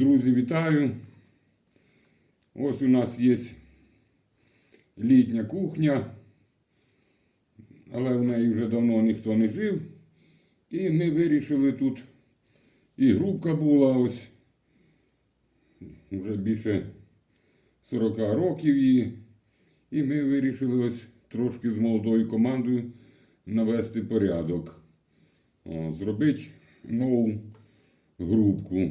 Друзі, вітаю. Ось у нас є літня кухня, але в неї вже давно ніхто не жив. І ми вирішили тут і грубка була ось вже більше 40 років її. І ми вирішили ось трошки з молодою командою навести порядок. О, зробити нову грубку.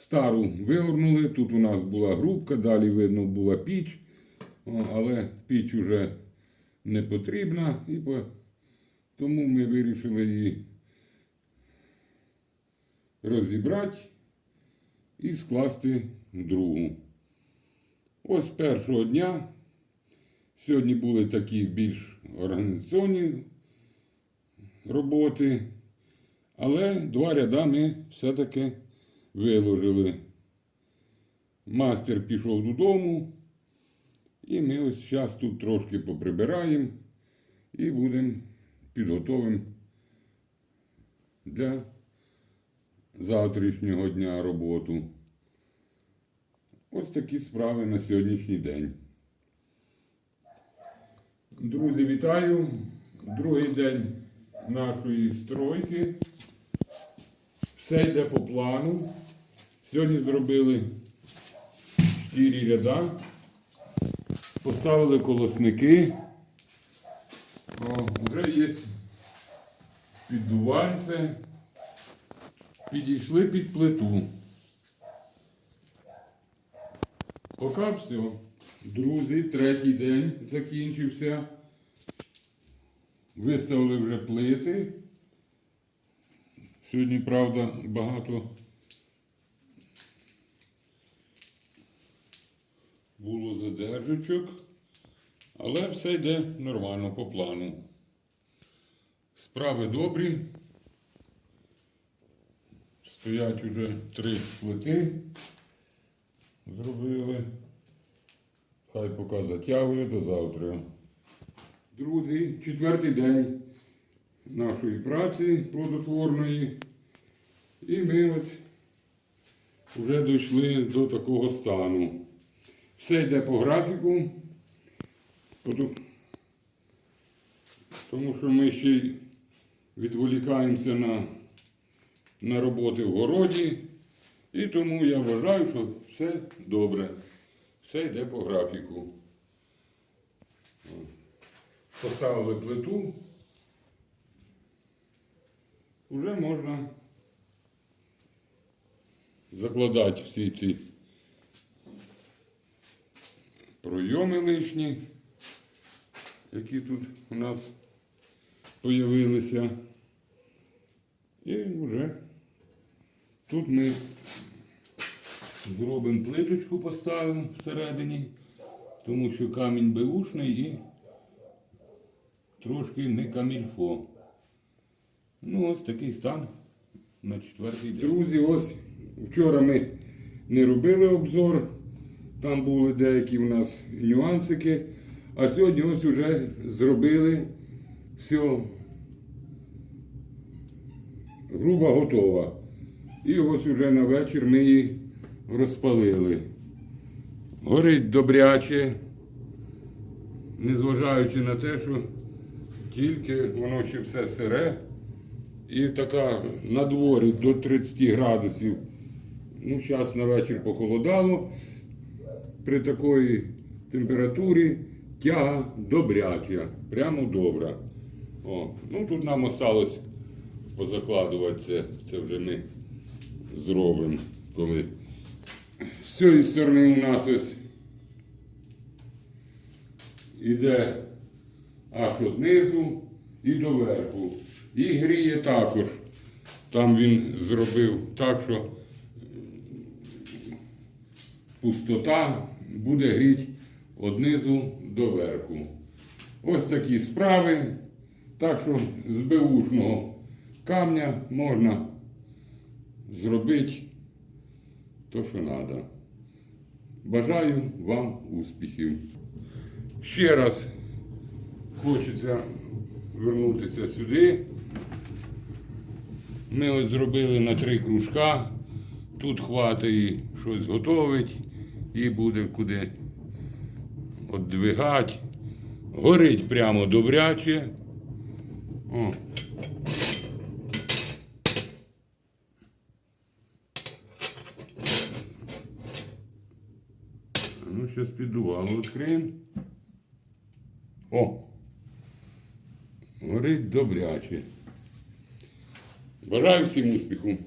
Стару вигорнули, тут у нас була грубка, далі видно була піч, але піч вже не потрібна, і по... тому ми вирішили її розібрати і скласти в другу. Ось з першого дня. Сьогодні були такі більш організаційні роботи, але два ряда ми все-таки виложили. Мастер пішов додому, і ми ось зараз тут трошки поприбираємо і будемо підготовимо для завтрашнього дня роботу. Ось такі справи на сьогоднішній день. Друзі, вітаю! Другий день нашої стройки. Все йде по плану. Сьогодні зробили 4 ряда, поставили колосники. О, вже є піддувальце. Підійшли під плиту. Поки все. Друзі, третій день закінчився. Виставили вже плити. Сьогодні, правда, багато було задержочок, але все йде нормально по плану. Справи добрі. Стоять уже три плити. Зробили. Хай поки затягує до завтра. Друзі, четвертий день нашої праці плодотворної. І ми ось вже дійшли до такого стану. Все йде по графіку, тому що ми ще й відволікаємося на, на роботи в городі. І тому я вважаю, що все добре. Все йде по графіку. Поставили плиту. Уже можна закладати всі ці пройоми лишні, які тут у нас появилися. І вже тут ми зробимо плиточку, поставимо всередині, тому що камінь беушний і трошки не камільфо. Ну, ось такий стан на четвертий день. Друзі, ось вчора ми не робили обзор, там були деякі у нас нюансики, а сьогодні ось вже зробили все. Груба готова. І ось уже на вечір ми її розпалили. Горить добряче, незважаючи на те, що тільки воно ще все сире. І така на дворі до 30 градусів. Ну, зараз на вечір похолодало. При такій температурі тяга добряча, прямо добра. О, ну тут нам осталось позакладувати це, це вже ми зробимо, коли з цієї сторони у нас ось іде аж от низу і до верху. І гріє також. Там він зробив так, що пустота буде гріти однизу до верху. Ось такі справи. Так що з беушного камня можна зробити то, що треба. Бажаю вам успіхів. Ще раз хочеться вернутися сюди. Ми ось зробили на три кружка. Тут хватить і щось готовить, і буде куди віддвигати. Горить прямо добряче. О. Ну, зараз піддувало відкриємо. О! Горить добряче. Бажаю всім успіху.